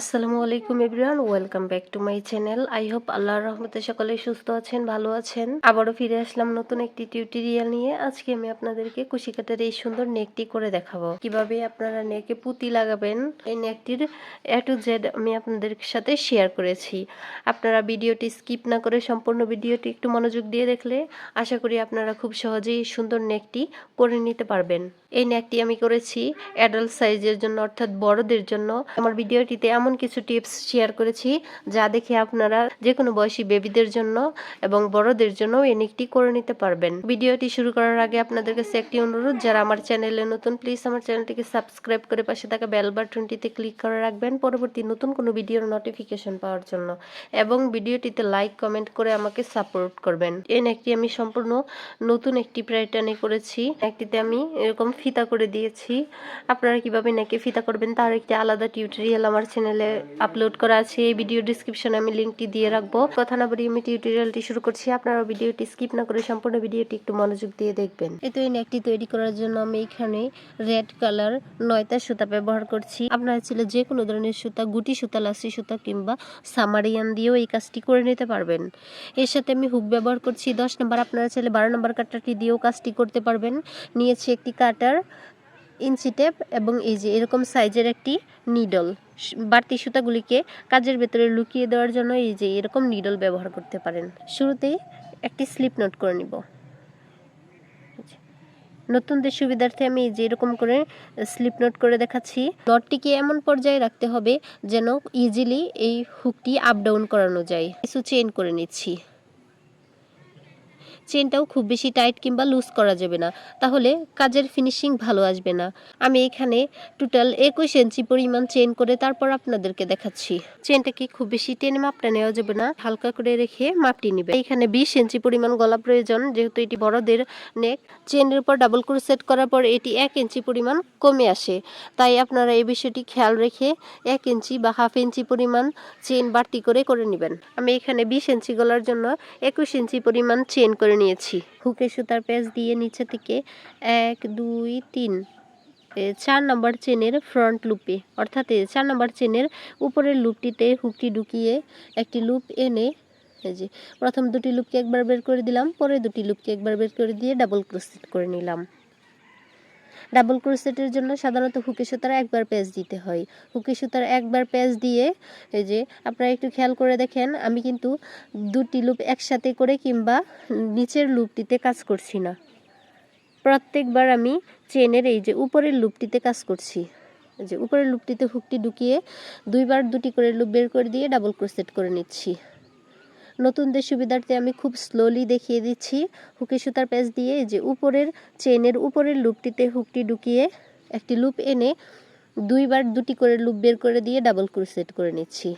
আসসালামু আলাইকুম everyone, welcome back to my channel. I hope আল্লাহর রহমতে সকলে সুস্থ আছেন, ভালো আছেন। আবারও ফিরে আসলাম নতুন একটি টিউটোরিয়াল নিয়ে। আজকে আমি আপনাদেরকে কুশি কাটার এই সুন্দর নেকটি করে দেখাবো। কীভাবে আপনারা নেকে পুঁতি লাগাবেন, এই নেকটির এ টু জেড আমি আপনাদের সাথে শেয়ার করেছি। আপনারা ভিডিওটি স্কিপ না করে সম্পূর্ণ ভিডিওটি একটু মনোযোগ দিয়ে দেখলে আশা করি আপনারা খুব সহজেই সুন্দর নেকটি করে নিতে পারবেন। এই নেকটি আমি করেছি অ্যাডাল্ট সাইজের জন্য, অর্থাৎ বড়দের জন্য। আমার ভিডিওটিতে এমন কিছু টিপস শেয়ার করেছি যা দেখে আপনারা যে কোনো বয়সী বেবিদের জন্য এবং বড়দের জন্য এই নেকটি করে নিতে পারবেন। ভিডিওটি শুরু করার আগে আপনাদের কাছে একটি অনুরোধ, যারা আমার চ্যানেলে নতুন প্লিজ আমার চ্যানেলটিকে সাবস্ক্রাইব করে পাশে থাকা বেল বাটনটিতে ক্লিক করে রাখবেন পরবর্তী নতুন কোনো ভিডিওর নোটিফিকেশন পাওয়ার জন্য এবং ভিডিওটিতে লাইক কমেন্ট করে আমাকে সাপোর্ট করবেন। এই নেকটি আমি সম্পূর্ণ নতুন একটি প্যাটার্নে করেছি। একটিতে আমি এরকম ফিতা করে দিয়েছি। আপনারা কীভাবে নেকে ফিতা করবেন তার একটি আলাদা টিউটোরিয়াল আমার চ্যানেলে আপলোড করা আছে, এই ভিডিও ডিসক্রিপশনে আমি লিঙ্কটি দিয়ে রাখব। কথা না বলি আমি টিউটোরিয়ালটি শুরু করছি। আপনারা ভিডিওটি স্কিপ না করে সম্পূর্ণ ভিডিওটি একটু মনোযোগ দিয়ে দেখবেন। এই তো এই নেকটি তৈরি করার জন্য আমি এখানে রেড কালার নয়তা সুতা ব্যবহার করছি। আপনারা ছিল যে কোনো ধরনের সুতা, গুটি সুতা, লাসি সুতা কিংবা সামারিয়ান দিয়েও এই কাজটি করে নিতে পারবেন। এর সাথে আমি হুক ব্যবহার করছি। দশ নম্বর আপনারা চাইলে বারো নম্বর কাটারটি দিয়েও কাজটি করতে পারবেন। নিয়েছি একটি কাটার ইঞ্চি টেপ এবং এই যে এরকম সাইজের একটি নিডল বাড়তি সুতাগুলিকে কাজের ভেতরে লুকিয়ে দেওয়ার জন্য এই যে এরকম নিডল ব্যবহার করতে পারেন। শুরুতেই একটি স্লিপ নোট করে নিব। নতুনদের সুবিধার্থে আমি এই যে এরকম করে স্লিপ নোট করে দেখাচ্ছি। নটটিকে এমন পর্যায়ে রাখতে হবে যেন ইজিলি এই হুকটি আপ ডাউন করানো যায়। কিছু চেন করে নিচ্ছি। চেনটাও খুব বেশি টাইট কিংবা লুজ করা যাবে না। তাহলে কাজের ফিনিশিং ভালো আসবে না। আমি এখানে টোটাল একুশ ইঞ্চি পরিমাণ চেন করে তারপর আপনাদেরকে দেখাচ্ছি। চেনটাকে খুব বেশি টেনে মাপটা নেওয়া যাবে না। হালকা করে রেখে মাপটি নিবে এখানে বিশ ইঞ্চি পরিমাণ গলা প্রয়োজন, যেহেতু এটি বড়দের নেক। চেনের উপর ডাবল করে সেট করার পর এটি এক ইঞ্চি পরিমাণ কমে আসে। তাই আপনারা এই বিষয়টি খেয়াল রেখে এক ইঞ্চি বা হাফ ইঞ্চি পরিমাণ চেন বাড়তি করে করে নেবেন। আমি এখানে বিশ ইঞ্চি গলার জন্য একুশ ইঞ্চি পরিমাণ চেন করে নিয়েছি। হুকে সুতার পেঁচ দিয়ে নিচে থেকে এক, দুই, তিন চার নম্বর চেনের ফ্রন্ট লুপে। অর্থাৎ চার নম্বর চেনের উপরের লুপটিতে হুকটি ঢুকিয়ে একটি লুপ এনে, এই যে, প্রথম দুটি লুপকে একবার বের করে দিলাম, পরে দুটি লুপকে একবার বের করে দিয়ে ডাবল ক্রোসেট করে নিলাম। ডাবল ক্রোসেটের জন্য সাধারণত হুকে সুতার একবার পেঁচ দিতে হয়। হুকে সুতার একবার পেঁচ দিয়ে এই যে আপনারা একটু খেয়াল করে দেখেন, আমি কিন্তু দুটি লুপ একসাথে করে কিংবা নিচের লুপটিতে কাজ করছি না। প্রত্যেকবার আমি চেনের এই যে উপরের লুপটিতে কাজ করছি। যে উপরের লুপটিতে হুকটি ঢুকিয়ে দুইবার দুটি করে লুপ বের করে দিয়ে ডাবল ক্রোসেট করে নিচ্ছি। নতুনদের সুবিধার্থে আমি খুব স্লোলি দেখিয়ে দিচ্ছি হুকি সুতার প্যাচ দিয়ে যে উপরের চেনের উপরের লুপটিতে হুকটি ঢুকিয়ে একটি লুপ এনে দুইবার দুটি করে লুপ বের করে দিয়ে ডাবল ক্রোশেট করে নিচ্ছি।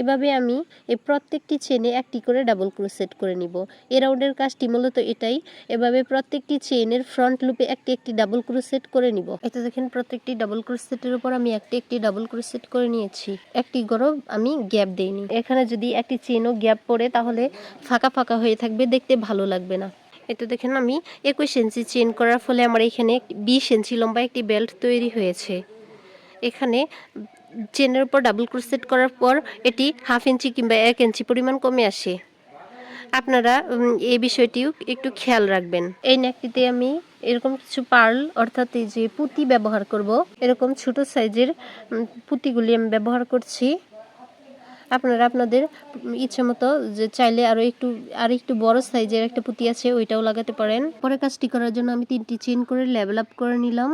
এভাবে আমি এই প্রত্যেকটি চেনে একটি করে ডাবল ক্রোসেট করে নিব। এ রাউন্ডের কাজটি মূলত এটাই, এভাবে প্রত্যেকটি চেনের ফ্রন্ট লুপে একটি একটি ডাবল ক্রোসেট করে নিব। এটা দেখেন প্রত্যেকটি ডাবল ক্রোসেটের উপর আমি একটি একটি ডাবল ক্রোসেট করে নিয়েছি। একটি গরব আমি গ্যাপ দেইনি। এখানে যদি একটি চেনও গ্যাপ পড়ে তাহলে ফাঁকা ফাঁকা হয়ে থাকবে, দেখতে ভালো লাগবে না। এটা দেখেন আমি একুশ ইঞ্চি চেন করার ফলে আমার এখানে বিশ ইঞ্চি লম্বা একটি বেল্ট তৈরি হয়েছে। এখানে চেনের উপর ডাবল ক্রোসেট করার পর এটি হাফ ইঞ্চি কিংবা এক ইঞ্চি পরিমাণ কমে আসে। আপনারা এই বিষয়টিও একটু খেয়াল রাখবেন। এই নেকটিতে আমি এরকম কিছু পার্ল অর্থাৎ এই যে পুঁতি ব্যবহার করব। এরকম ছোট সাইজের পুঁতিগুলি আমি ব্যবহার করছি। আপনারা আপনাদের ইচ্ছে মতো যে চাইলে আরও একটু আর একটু বড় সাইজের একটা পুঁতি আছে, ওইটাও লাগাতে পারেন। পরে কাজটি করার জন্য আমি তিনটি চেন করে লেভেল আপ করে নিলাম।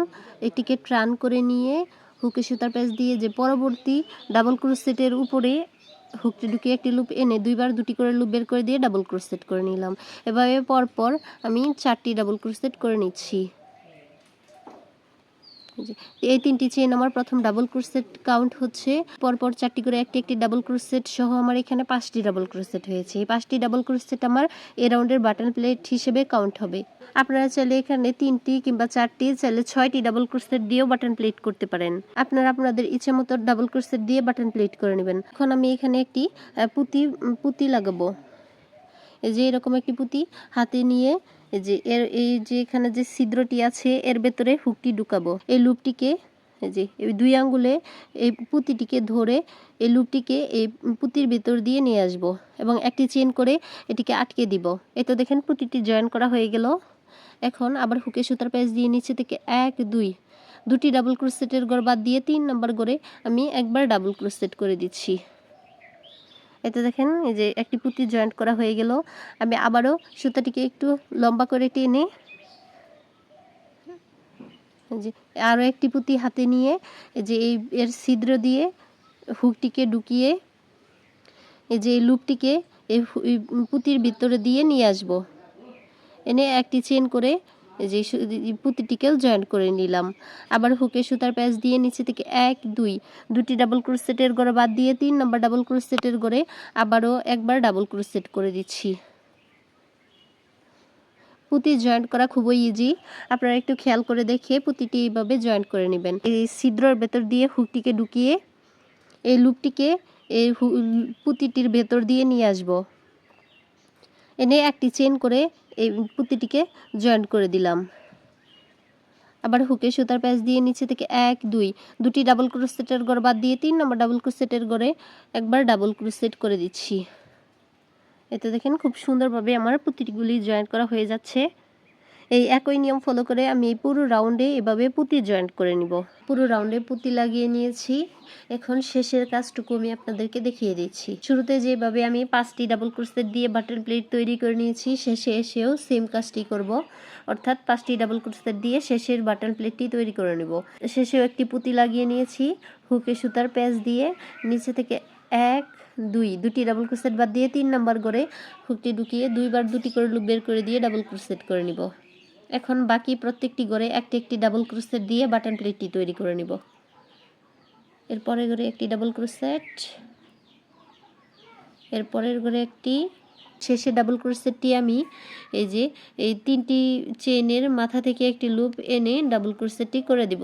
এটিকে ট্রান করে নিয়ে হুকে সুতার প্যাচ দিয়ে যে পরবর্তী ডাবল ক্রোসেটের উপরে হুকটি ঢুকিয়ে একটি লুপ এনে দুইবার দুটি করে লুপ বের করে দিয়ে ডাবল ক্রোসেট করে নিলাম। এভাবে পরপর আমি চারটি ডাবল ক্রোসেট করে নিচ্ছি। এই তিনটি চেন আমার প্রথম ডাবল ক্রোসেট কাউন্ট হচ্ছে। পরপর চারটি করে একটি একটি ডাবল ক্রোসেট সহ আমার এখানে পাঁচটি ডাবল ক্রোসেট হয়েছে। এই পাঁচটি ডাবল ক্রোসেট আমার এ রাউন্ডের বাটন প্লেট হিসেবে কাউন্ট হবে। আপনারা চাইলে এখানে তিনটি কিংবা চারটি, চাইলে ছয়টি ডাবল ক্রোসেট দিয়েও বাটন প্লেট করতে পারেন। আপনারা আপনাদের ইচ্ছে মতো ডাবল ক্রোসেট দিয়ে বাটন প্লেট করে নেবেন। এখন আমি এখানে একটি পুঁতি পুঁতি লাগাবো। এই যে এরকম একটি পুঁতি হাতে নিয়ে এই যে এর, এই যে এখানে যে ছিদ্রটি আছে, এর ভেতরে হুকটি ঢুকাবো। এই লুপটিকে যে, এই দুই আঙ্গুলে এই পুঁতিটিকে ধরে এই লুপটিকে এই পুঁতির ভিতর দিয়ে নিয়ে আসব এবং একটি চেন করে এটিকে আটকে দিব। এই তো দেখেন পুঁতিটি জয়েন করা হয়ে গেল। এখন আবার হুকে সুতার প্যাচ দিয়ে নিচে থেকে এক, দুই, দুটি ডাবল ক্রোসেটের গড় বাদ দিয়ে তিন নম্বর গড়ে আমি একবার ডাবল ক্রোসেট করে দিচ্ছি। এতে দেখেন, এই যে একটি পুঁতি জয়েন্ট করা হয়ে গেল। আমি আবারও সুতাটিকে একটু লম্বা করে টেনে যে আরও একটি পুঁতি হাতে নিয়ে যে এই এর ছিদ্র দিয়ে হুকটিকে ঢুকিয়ে এই যে এই লুপটিকে এই পুঁতির ভিতরে দিয়ে নিয়ে আসব। এনে একটি চেন করে যে পুঁতিটিকেও জয়েন্ট করে নিলাম। আবার হুকে সুতার প্যাচ দিয়ে নিচে থেকে এক, দুই, দুটি ডাবল ক্রোসেটের গড়ে বাদ দিয়ে তিন নম্বর ডাবল ক্রোসেটের গড়ে আবারও একবার ডাবল ক্রোসেট করে দিচ্ছি। পুঁতি জয়েন্ট করা খুবই ইজি আপনারা একটু খেয়াল করে দেখে পুঁতিটি এইভাবে জয়েন্ট করে নেবেন। এই ছিদ্রর ভেতর দিয়ে হুকটিকে ঢুকিয়ে এই লুপটিকে এই পুঁতিটির ভেতর দিয়ে নিয়ে আসব। এনে একটি চেন করে এই পুঁতিটিকে জয়েন্ট করে দিলাম। আবার হুকে সুতার প্যাচ দিয়ে নিচে থেকে এক, দুই, দুটি ডাবল ক্রোসেটের গড় বাদ দিয়ে তিন নম্বর ডাবল ক্রুসেটের গড়ে একবার ডাবল ক্রোসেট করে দিচ্ছি। এতে দেখেন খুব সুন্দরভাবে আমার পুঁতিগুলি জয়েন্ট করা হয়ে যাচ্ছে। এই একই নিয়ম ফলো করে আমি পুরো রাউন্ডে এভাবে পুঁতি জয়েন্ট করে নিব। পুরো রাউন্ডে পুঁতি লাগিয়ে নিয়েছি। এখন শেষের কাজটুকু আমি আপনাদেরকে দেখিয়ে দিচ্ছি। শুরুতে যেভাবে আমি পাঁচটি ডাবল ক্রোসেট দিয়ে বাটন প্লেট তৈরি করে নিয়েছি, শেষে এসেও সেম কাজটি করব। অর্থাৎ পাঁচটি ডাবল ক্রোসেট দিয়ে শেষের বাটন প্লেটটি তৈরি করে নেব। শেষেও একটি পুঁতি লাগিয়ে নিয়েছি হুকে সুতার প্যাচ দিয়ে নিচে থেকে এক, দুই, দুটি ডাবল ক্রোসেট বাদ দিয়ে তিন নাম্বার করে হুকটি ঢুকিয়ে দুইবার দুটি করে লুপ বের করে দিয়ে ডাবল ক্রোসেট করে নিব। এখন বাকি প্রত্যেকটি গড়ে একটি একটি ডাবল ক্রোসেট দিয়ে বাটন প্লেটটি তৈরি করে নিব। এরপরে গড়ে একটি ডাবল ক্রোসেট এরপরের গড়ে একটি শেষে ডাবল ক্রোসেটটি আমি এই যে এই তিনটি চেনের মাথা থেকে একটি লুপ এনে ডাবল ক্রোসেটটি করে দিব।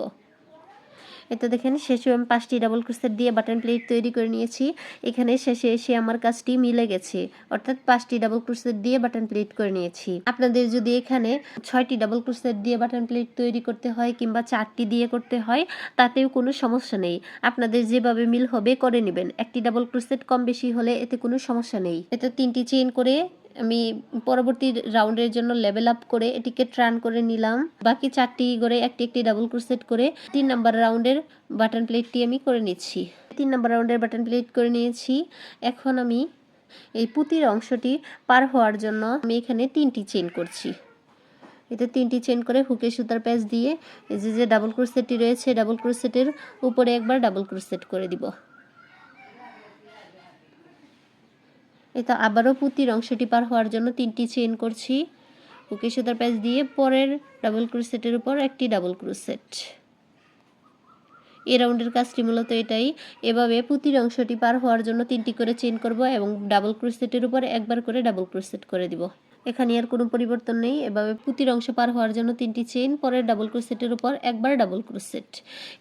এতে দেখেন, শেষে আমি পাঁচটি ডাবল ক্রোসেট দিয়ে বাটন প্লেট তৈরি করে নিয়েছি। এখানে শেষে এসে আমার কাজটি মিলে গেছে। অর্থাৎ পাঁচটি ডাবল ক্রোসেট দিয়ে বাটন প্লেট করে নিয়েছি। আপনাদের যদি এখানে ছয়টি ডাবল ক্রোসেট দিয়ে বাটন প্লেট তৈরি করতে হয় কিংবা চারটি দিয়ে করতে হয়, তাতেও কোনো সমস্যা নেই। আপনাদের যেভাবে মিল হবে করে নেবেন। একটি ডাবল ক্রোসেট কম বেশি হলে এতে কোনো সমস্যা নেই। এতে তিনটি চেইন করে আমি পরবর্তী রাউন্ডের জন্য লেভেল আপ করে এটিকে ট্রান করে নিলাম। বাকি চারটি করে একটি একটি ডাবল ক্রোসেট করে তিন নাম্বার রাউন্ডের বাটন প্লেটটি আমি করে নিচ্ছি। তিন নাম্বার রাউন্ডের বাটন প্লেট করে নিয়েছি। এখন আমি এই পুঁতির অংশটি পার হওয়ার জন্য আমি এখানে তিনটি চেন করছি। এতে তিনটি চেন করে হুকে সুতার প্যাচ দিয়ে যে যে ডাবল ক্রোসেটটি রয়েছে ডাবল ক্রোসেটের উপরে একবার ডাবল ক্রোসেট করে দিব। এটা আবারও পুঁতির অংশটি পার হওয়ার জন্য তিনটি চেন করছি। ওকে সুতার প্যাচ দিয়ে পরের ডাবল ক্রোসেটের উপর একটি ডাবল ক্রুসেট। এ রাউন্ডের কাজটি মূলত এটাই। এভাবে পুঁতির অংশটি পার হওয়ার জন্য তিনটি করে চেন করব এবং ডাবল ক্রোসেটের উপর একবার করে ডাবল ক্রোসেট করে দিব। এখানে আর কোনো পরিবর্তন নেই। এভাবে পুঁতির অংশ পার হওয়ার জন্য তিনটি চেইন, পরের ডাবল ক্রোসেটের উপর একবার ডাবল ক্রোসেট।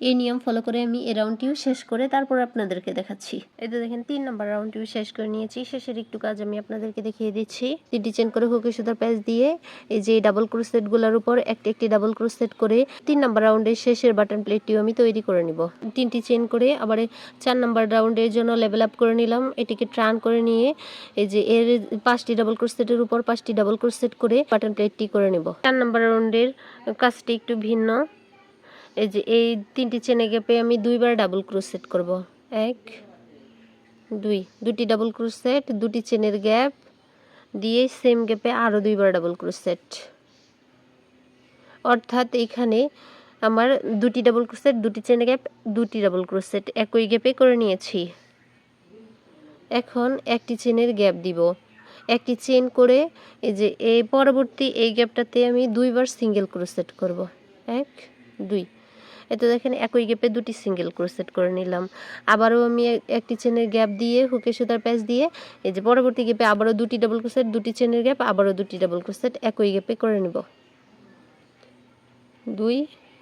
এই নিয়ম ফলো করে আমি এই রাউন্ডটিও শেষ করে তারপর আপনাদেরকে দেখাচ্ছি। এই তো দেখেন, তিন নম্বর রাউন্ডটিও শেষ করে নিয়েছি। শেষের একটু কাজ আমি আপনাদেরকে দেখিয়ে দিচ্ছি। তিনটি চেন করে হুকে সুতার প্যাচ দিয়ে এই যে ডাবল ক্রোসেটগুলোর উপর একটি একটি ডাবল ক্রোসেট করে তিন নম্বর রাউন্ডের শেষের বাটন প্লেটটিও আমি তৈরি করে নিব। তিনটি চেন করে আবার চার নম্বর রাউন্ডের জন্য লেভেল আপ করে নিলাম। এটিকে ট্রান করে নিয়ে এই যে এর পাঁচটি ডাবল ক্রোসেটের উপর পাঁচটি ডাবল ক্রোসেট করে বাটন প্লেটটি করে নেব। চার নম্বর রাউন্ডের কাজটি একটু ভিন্ন। এই যে, এই তিনটি চেনে গ্যাপে আমি দুইবার ডাবল ক্রোসেট করব। এক, দুই, দুটি ডাবল ক্রোসেট দুটি চেনের গ্যাপ দিয়ে সেম গ্যাপে আরও দুইবার ডাবল ক্রোসেট অর্থাৎ এখানে আমার দুটি ডাবল ক্রোসেট দুটি চেন গ্যাপ দুটি ডাবল ক্রোসেট একই গ্যাপে করে নিয়েছি। এখন একটি চেনের গ্যাপ দিব। একটি চেন করে এই যে এই পরবর্তী এই গ্যাপটাতে আমি দুইবার সিঙ্গেল ক্রোসেট করব। এক, দুই। এতে দেখেন একই গ্যাপে দুটি সিঙ্গেল ক্রোসেট করে নিলাম। আবারও আমি একটি চেনের গ্যাপ দিয়ে হুকে সুতার প্যাচ দিয়ে এই যে পরবর্তী গ্যাপে আবারও দুটি ডাবল ক্রোসেট দুটি চেনের গ্যাপ আবারও দুটি ডাবল ক্রোসেট একই গ্যাপে করে নেব। দুই,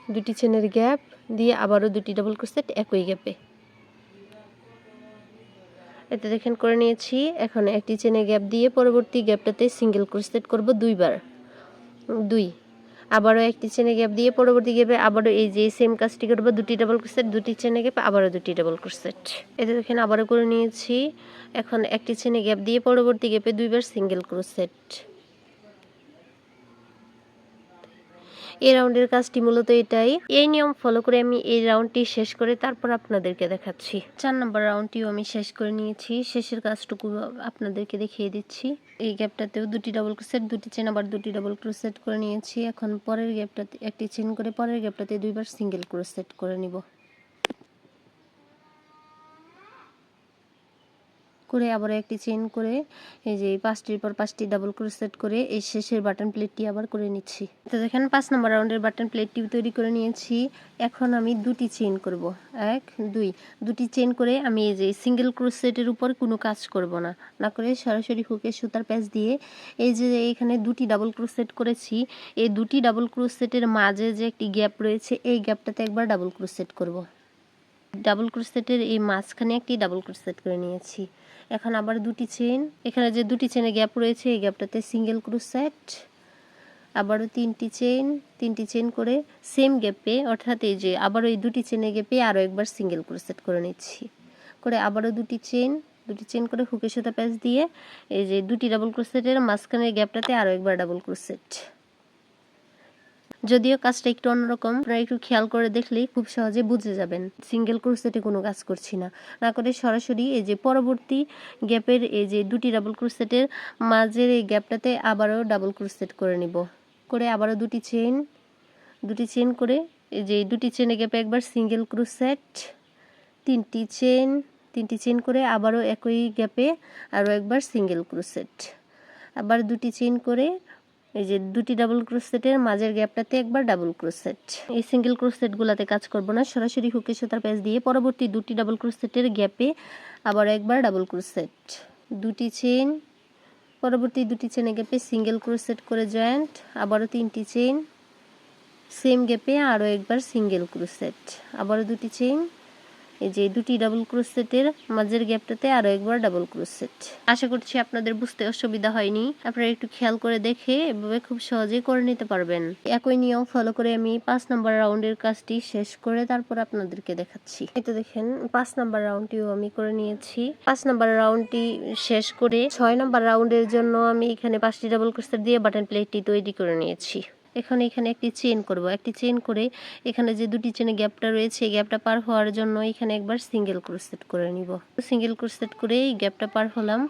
দুটি চেনের গ্যাপ দিয়ে আবারও দুটি ডাবল ক্রোসেট একই গ্যাপে এতে দেখেন করে নিয়েছি। এখন একটি চেনে গ্যাপ দিয়ে পরবর্তী গ্যাপটাতে সিঙ্গেল ক্রোসেট করব দুইবার। দুই। আবারও একটি চেনে গ্যাপ দিয়ে পরবর্তী গ্যাপে আবারও এই যে সেম কাজটি করব, দুটি ডাবল ক্রোসেট দুটি চেনে গ্যাপ আবারও দুটি ডাবল ক্রোসেট এতে দেখেন আবারও করে নিয়েছি। এখন একটি চেনে গ্যাপ দিয়ে পরবর্তী গ্যাপে দুইবার সিঙ্গেল ক্রোসেট এই রাউন্ডের কাজটি মূলত এটাই। এই নিয়ম ফলো করে আমি এই রাউন্ডটি শেষ করে তারপর আপনাদেরকে দেখাচ্ছি। চার নম্বর রাউন্ডটিও আমি শেষ করে নিয়েছি। শেষের কাজটুকু আপনাদেরকে দেখিয়ে দিচ্ছি। এই গ্যাপটাতেও দুটি ডাবল ক্রোসেট দুটি চেন আবার দুটি ডাবল ক্রোসেট করে নিয়েছি। এখন পরের গ্যাপটাতে একটি চেন করে পরের গ্যাপটাতে দুইবার সিঙ্গেল ক্রোসেট করে নিব। করে আবার একটি চেন করে এই যে পাঁচটির পর পাঁচটি ডাবল ক্রোসেট করে এই শেষের বাটন প্লেটটি আবার করে নিচ্ছি। তো দেখেন, পাঁচ নম্বর রাউন্ডের বাটন প্লেটটি তৈরি করে নিয়েছি। এখন আমি দুটি চেন করব। এক, দুই। দুটি চেন করে আমি এই যে সিঙ্গেল ক্রোসেটের উপর কোনো কাজ করব না। না করে সরাসরি হুকে সুতার প্যাচ দিয়ে এই যে এখানে দুটি ডাবল ক্রোসেট করেছি। এই দুটি ডাবল ক্রোসেটের মাঝে যে একটি গ্যাপ রয়েছে, এই গ্যাপটাতে একবার ডাবল ক্রোসেট করব। ডাবল ক্রোসেটের এই মাঝখানে একটি ডাবল ক্রোসেট করে নিয়েছি। এখন আবার দুটি চেন এখানে যে দুটি চেনে গ্যাপ রয়েছে, এই গ্যাপটাতে সিঙ্গেল ক্রোসেট আবারও তিনটি চেন তিনটি চেন করে সেম গ্যাপে অর্থাৎ এই যে আবারও এই দুটি চেনে গ্যাপে আরও একবার সিঙ্গেল ক্রোসেট করে নিচ্ছি। করে আবারও দুটি চেন দুটি চেন করে হুকে সুতা প্যাচ দিয়ে, এই যে দুটি ডাবল ক্রোসেটের মাঝখানের গ্যাপটাতে আরও একবার ডাবল ক্রোসেট যদিও কাজটা একটু অন্যরকম, আপনারা একটু খেয়াল করে দেখলেই খুব সহজে বুঝে যাবেন। সিঙ্গেল ক্রোসেটে কোনো কাজ করছি না। না করে সরাসরি এই যে পরবর্তী গ্যাপের এই যে দুটি ডাবল ক্রোসেটের মাঝের এই গ্যাপটাতে আবারও ডাবল ক্রোসেট করে নিব। করে আবারও দুটি চেন দুটি চেন করে এই যে দুটি চেনে গ্যাপে একবার সিঙ্গেল ক্রোসেট তিনটি চেন তিনটি চেন করে আবারও একই গ্যাপে আরও একবার সিঙ্গেল ক্রোসেট আবার দুটি চেন করে এই যে দুটি ডাবল ক্রোসেটের মাঝের গ্যাপটাতে একবার ডাবল ক্রোসেট এই সিঙ্গেল ক্রোসেটগুলোতে কাজ করব না, সরাসরি হুকে সুতার প্যাচ দিয়ে পরবর্তী দুটি ডাবল ক্রোসেটের গ্যাপে আবার একবার ডাবল ক্রোসেট দুটি চেন পরবর্তী দুটি চেনে গ্যাপে সিঙ্গেল ক্রোসেট করে জয়েন্ট আবারও তিনটি চেন সেম গ্যাপে আরও একবার সিঙ্গেল ক্রোসেট আবারও দুটি চেন এই যে দুটি ডাবল ক্রোসেটের মাঝের গ্যাপটাতে আরও একবার ডাবল ক্রোসেট আশা করছি আপনাদের বুঝতে অসুবিধা হয়নি। আপনারা একটু খেয়াল করে দেখে এভাবে খুব সহজেই করে নিতে পারবেন। একই নিয়ম ফলো করে আমি পাঁচ নাম্বার রাউন্ডের কাজটি শেষ করে তারপর আপনাদেরকে দেখাচ্ছি। এটা দেখেন, পাঁচ নাম্বার রাউন্ডটিও আমি করে নিয়েছি। পাঁচ নাম্বার রাউন্ডটি শেষ করে ছয় নাম্বার রাউন্ডের জন্য আমি এখানে পাঁচটি ডাবল ক্রোসেট দিয়ে বাটন প্লেটটি তৈরি করে নিয়েছি। এখন এখানে একটি চেন করব। একটি চেন করে এখানে যে দুটি চেনে গ্যাপটা রয়েছে, এই গ্যাপটা পার হওয়ার জন্য এখানে একবার সিঙ্গেল ক্রোসেট করে নিব। সিঙ্গেল ক্রোসেট করে এই গ্যাপটা পার হলাম।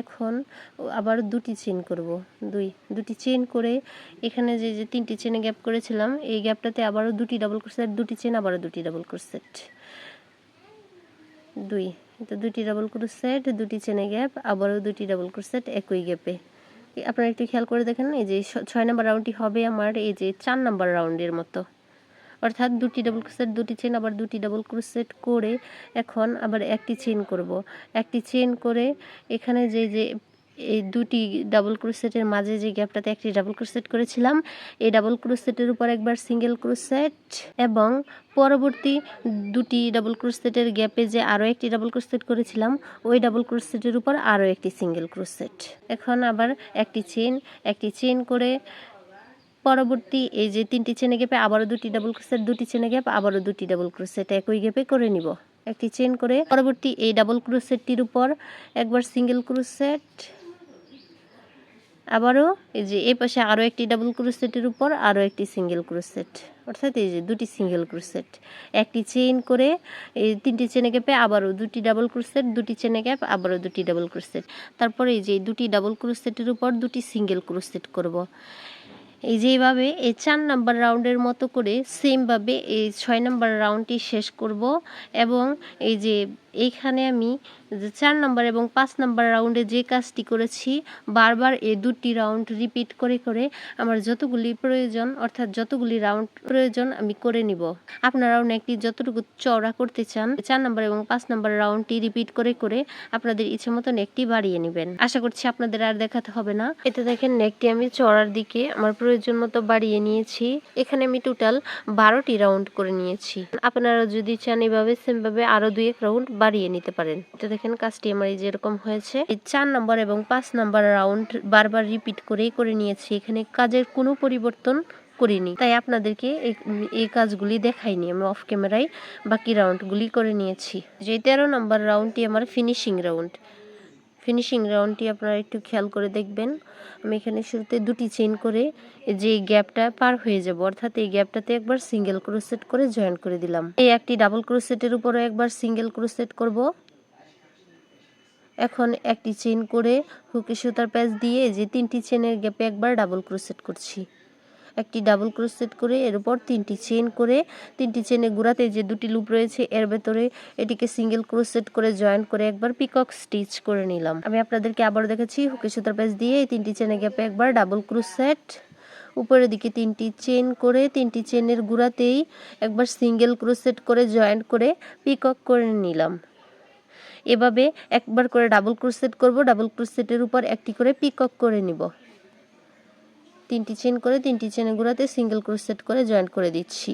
এখন আবার দুটি চেন করব। দুই, দুটি চেন করে এখানে যে যে তিনটি চেনে গ্যাপ করেছিলাম, এই গ্যাপটাতে আবারও দুটি ডাবল ক্রোসেট দুটি চেন আবারও দুটি ডাবল ক্রোসেট দুই, তো দুটি ডাবল ক্রোসেট দুটি চেনে গ্যাপ আবারও দুটি ডাবল ক্রোসেট একই গ্যাপে আপনারা একটু খেয়াল করে দেখেন এই যে ছয় নম্বর রাউন্ডটি হবে আমার, এই যে চার নম্বর রাউন্ডের মতো। অর্থাৎ দুটি ডাবল ক্রুসেট দুটি চেন আবার দুটি ডাবল ক্রুসেট করে এখন আবার একটি চেন করব। একটি চেন করে এখানে যে যে এই দুটি ডাবল ক্রোসেটের মাঝে যে গ্যাপটাতে একটি ডাবল ক্রোসেট করেছিলাম, এই ডাবল ক্রোসেটের উপর একবার সিঙ্গেল ক্রোসেট এবং পরবর্তী দুটি ডাবল ক্রোসেটের গ্যাপে যে আরও একটি ডাবল ক্রোসেট করেছিলাম, ওই ডাবল ক্রোসেটের উপর আরও একটি সিঙ্গেল ক্রোসেট এখন আবার একটি চেন একটি চেন করে পরবর্তী এই যে তিনটি চেনে গ্যাপে আবারও দুটি ডাবল ক্রোসেট দুটি চেনে গ্যাপ আবারও দুটি ডাবল ক্রোসেট একই গ্যাপে করে নিব। একটি চেন করে পরবর্তী এই ডাবল ক্রোসেটটির উপর একবার সিঙ্গেল ক্রোসেট আবারও এই যে এই পাশে আরও একটি ডাবল ক্রোসেটের উপর আরও একটি সিঙ্গেল ক্রোসেট অর্থাৎ এই যে দুটি সিঙ্গেল ক্রোসেট একটি চেইন করে এই তিনটি চেনে গ্যাপে আবারও দুটি ডাবল ক্রোসেট দুটি চেনে গ্যাপ আবারও দুটি ডাবল ক্রোসেট তারপরে এই যে দুটি ডাবল ক্রোসেটের উপর দুটি সিঙ্গেল ক্রোসেট করব। এই যে এইভাবে এই চার নাম্বার রাউন্ডের মতো করে সেমভাবে এই ছয় নাম্বার রাউন্ডটি শেষ করব এবং এই যে এইখানে আমি চার নম্বর এবং পাঁচ নম্বর রাউন্ডে যে কাজটি করেছি, বারবার এই দুটি রাউন্ড রিপিট করে করে আমার যতগুলি প্রয়োজন, অর্থাৎ যতগুলি রাউন্ড প্রয়োজন আমি করে নিব। আপনারাও নেকটি যতটুকু চওড়া করতে চান, চার নম্বর এবং পাঁচ নাম্বার রাউন্ডটি রিপিট করে করে আপনাদের ইচ্ছে মতো নেকটি বাড়িয়ে নেবেন। আশা করছি আপনাদের আর দেখাতে হবে না। এতে দেখেন নেকটি আমি চড়ার দিকে আমার প্রয়োজন মতো বাড়িয়ে নিয়েছি। এখানে আমি টোটাল বারোটি রাউন্ড করে নিয়েছি। আপনারা যদি চান এভাবে সেমভাবে আরও দুই এক রাউন্ড বাড়িয়ে নিতে পারেন। তো দেখেন কাজটি আমার এই যেরকম হয়েছে। এই চার নম্বর এবং পাঁচ নম্বর রাউন্ড বারবার রিপিট করেই করে নিয়েছি। এখানে কাজের কোনো পরিবর্তন করিনি। তাই আপনাদেরকে এই- কাজগুলি দেখাইনি। আমি অফ ক্যামেরায় বাকি রাউন্ডগুলি করে নিয়েছি। যে তেরো নম্বর রাউন্ডটি আমার ফিনিশিং রাউন্ড ফিনিশিং রাউন্ডটি আপনারা একটু খেয়াল করে দেখবেন। আমি এখানে শুরুতে দুটি চেইন করে যে গ্যাপটা পার হয়ে যাব, অর্থাৎ এই গ্যাপটাতে একবার সিঙ্গেল ক্রোসেট করে জয়েন করে দিলাম। এই একটি ডাবল ক্রোসেটের উপরে একবার সিঙ্গেল ক্রোসেট করব। এখন একটি চেইন করে হুকে সুতার প্যাচ দিয়ে যে তিনটি চেনের গ্যাপে একবার ডাবল ক্রোসেট করছি। একটি ডাবল ক্রোসেট করে এর উপর তিনটি চেন করে তিনটি চেনে গুড়াতে যে দুটি লুপ রয়েছে, এর ভেতরে এটিকে সিঙ্গেল ক্রোসেট করে জয়েন করে একবার পিকক স্টিচ করে নিলাম। আমি আপনাদেরকে আবার দেখাচ্ছি হুকে সুতার প্যাচ দিয়ে এই তিনটি চেনে গ্যাপে একবার ডাবল ক্রোসেট উপরের দিকে তিনটি চেন করে তিনটি চেনের গুড়াতেই একবার সিঙ্গেল ক্রোসেট করে জয়েন করে পিকক করে নিলাম। এভাবে একবার করে ডাবল ক্রোসেট করব ডাবল ক্রোসেটের উপর একটি করে পিকক করে নিব। তিনটি চেন করে তিনটি চেনের গুঁড়াতে সিঙ্গেল ক্রোসেট করে জয়েন্ট করে দিচ্ছি।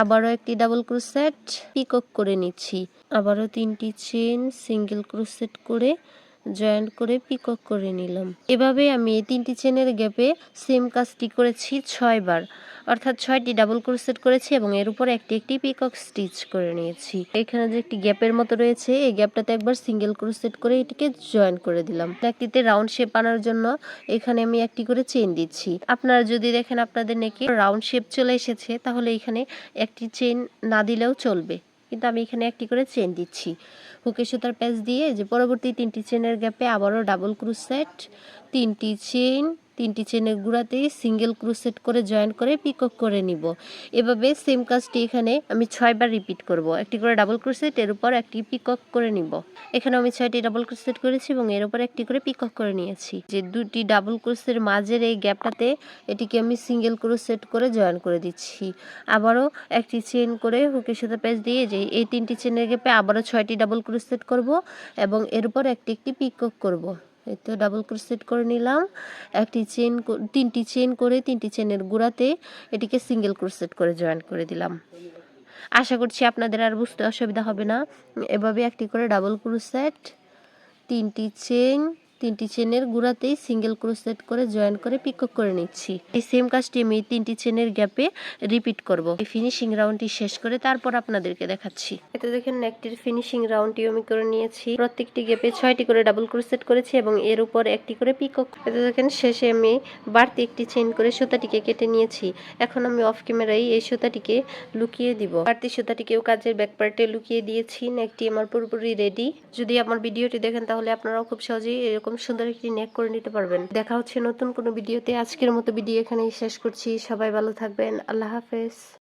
আবারও একটি ডাবল ক্রোসেট পিকক করে নিচ্ছি। আবারও তিনটি চেন সিঙ্গেল ক্রোসেট করে জয়েন্ট করে পিকক করে নিলাম। এভাবে আমি এই তিনটি চেনের গ্যাপে সেম কাজটি করেছি ছয়বার। অর্থাৎ ছয়টি ডাবল ক্রোসেট করেছি এবং এর উপর একটি একটি পিকক স্টিচ করে নিয়েছি। এখানে যে একটি গ্যাপের মতো রয়েছে, এই গ্যাপটাতে একবার সিঙ্গেল ক্রোসেট করে এটিকে জয়েন করে দিলাম। একটিতে রাউন্ড শেপ আনার জন্য এখানে আমি একটি করে চেন দিচ্ছি। আপনারা যদি দেখেন আপনাদের নাকি রাউন্ড শেপ চলে এসেছে, তাহলে এখানে একটি চেন না দিলেও চলবে। কিন্তু আমি এখানে একটি করে চেন দিচ্ছি। হুকে সুতার প্যাচ দিয়ে যে পরবর্তী তিনটি চেনের গ্যাপে আবারও ডাবল ক্রুসেট তিনটি চেন তিনটি চেনের গুঁড়াতে সিঙ্গেল ক্রুসেট করে জয়েন করে পিকক করে নিব। এভাবে সেম কাজটি এখানে আমি ছয়বার রিপিট করব। একটি করে ডাবল ক্রুসেট, এর উপর একটি পিকক করে নিব। এখানে আমি ছয়টি ডাবল ক্রুসেট করেছি এবং এর উপর একটি করে পিকক করে নিয়েছি। যে দুটি ডাবল ক্রুসের মাঝের এই গ্যাপটাতে এটিকে আমি সিঙ্গেল ক্রুসেট করে জয়েন করে দিচ্ছি। আবারও একটি চেন করে হুকের সাথে প্যাচ দিয়ে যে এই তিনটি চেনের গ্যাপে আবারও ছয়টি ডাবল ক্রুসেট করব এবং এর উপর একটি একটি পিকক করব। এই তো ডাবল ক্রোসেট করে নিলাম। একটি চেন তিনটি চেন করে তিনটি চেনের গুঁড়াতে এটিকে সিঙ্গেল ক্রোসেট করে জয়েন করে দিলাম। আশা করছি আপনাদের আর বুঝতে অসুবিধা হবে না। এভাবে একটি করে ডাবল ক্রোসেট তিনটি চেন তিনটি চেনের গুঁড়াতেই সিঙ্গেল ক্রোসেট করে জয়েন করে পিকক করে নিচ্ছি। এই সেম কাজটি আমি তিনটি চেনের গ্যাপে রিপিট করব। এই ফিনিশিং রাউন্ডটি শেষ করে তারপর আপনাদেরকে দেখাচ্ছি। এতে দেখেন নেকটির ফিনিশিং রাউন্ডটি আমি করে নিয়েছি। প্রত্যেকটি গ্যাপে ছয়টি করে ডাবল ক্রোসেট করেছি এবং এর উপর একটি করে পিকক এতে দেখেন শেষে আমি বাড়তি একটি চেন করে সুতাটিকে কেটে নিয়েছি। এখন আমি অফ ক্যামেরায় এই সুতাটিকে লুকিয়ে দিব। বাড়তি সুতাটিকেও কাজের ব্যাক পার্টে লুকিয়ে দিয়েছি। নেকটি আমার পুরোপুরি রেডি যদি আমার ভিডিওটি দেখেন তাহলে আপনারাও খুব সহজেই এরকম সুন্দর একটি নেক করে নিতে পারবেন। দেখা হচ্ছে নতুন কোনো ভিডিওতে। আজকের মতো ভিডিও এখানেই শেষ করছি। সবাই ভালো থাকবেন। আল্লাহ হাফেজ।